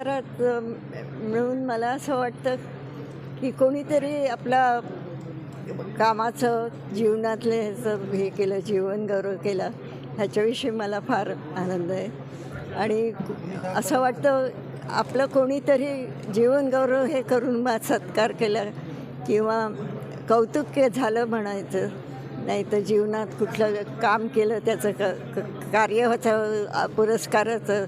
घरात मिळून मला असं वाटतं की कोणीतरी आपला कामाचं जीवनातले ह्याचं हे केलं जीवन गौरव केला ह्याच्याविषयी मला फार आनंद आहे. आणि असं वाटतं आपलं कोणीतरी जीवन गौरव हे करून मा सत्कार केला किंवा कौतुक के झालं म्हणायचं. नाही तर जीवनात कुठलं काम केलं त्याचं क कार्य होतं पुरस्काराचं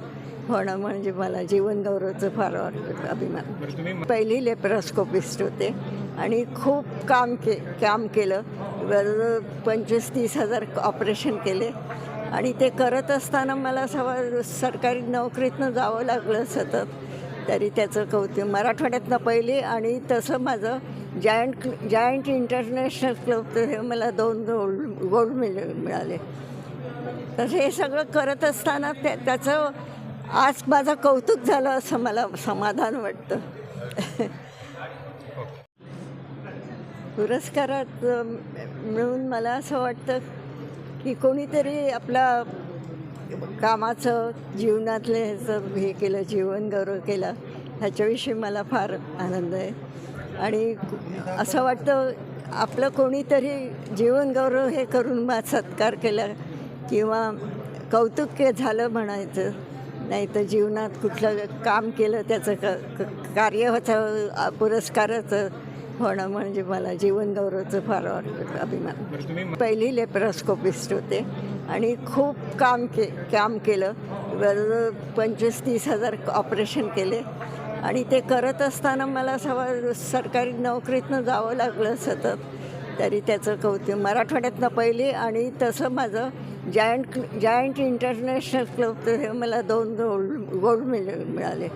होणं म्हणजे मला जीवन गौरवचं फार वाटतं अभिमान. पहिली लेप्रोस्कोपिस्ट होते आणि खूप काम के काम केलं. जवळजवळ पंचवीस तीस हजार ऑपरेशन केले आणि ते करत असताना मला सवा सरकारी नोकरीतनं जावं लागलं सतत. तरी त्याचं कौतुक. मराठवाड्यातनं पहिली आणि तसं माझं जायंट जायंट इंटरनॅशनल क्लब हे मला दोन गोल्ड गोल्ड मेडल मिळाले. तर हे सगळं करत असताना त्या त्याचं आज माझं कौतुक झालं असं मला समाधान वाटतं. पुरस्कारात मिळून मला असं वाटतं की कोणीतरी आपला कामाचं जीवनातले ह्याचं हे केलं जीवन गौरव केला ह्याच्याविषयी मला फार आनंद आहे. आणि असं वाटतं आपलं कोणीतरी जीवन गौरव हे करून बा सत्कार केला किंवा कौतुक के झालं म्हणायचं. नाही तर जीवनात कुठलं काम केलं त्याचं क क- कार्याचं अ, पुरस्काराचं होणं म्हणजे मला जीवन गौरवचं फार वाटतं अभिमान. पहिली लेप्रोस्कोपिस्ट होते आणि खूप काम के काम केलं. जवळजवळ पंचवीस तीस हजार ऑपरेशन केले आणि ते करत असताना मला सवा सरकारी नोकरीतनं जावं लागलं सतत. तरी त्याचं कौतुक. मराठवाड्यातनं पहिली आणि तसं माझं जायंट जायंट इंटरनॅशनल क्लब हे मला दोन गोल्ड गोल्ड मेडल मिळाले.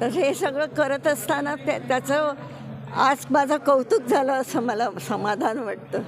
तर हे सगळं करत असताना त्या त्याचं आज माझं कौतुक झालं असं मला समाधान वाटतं.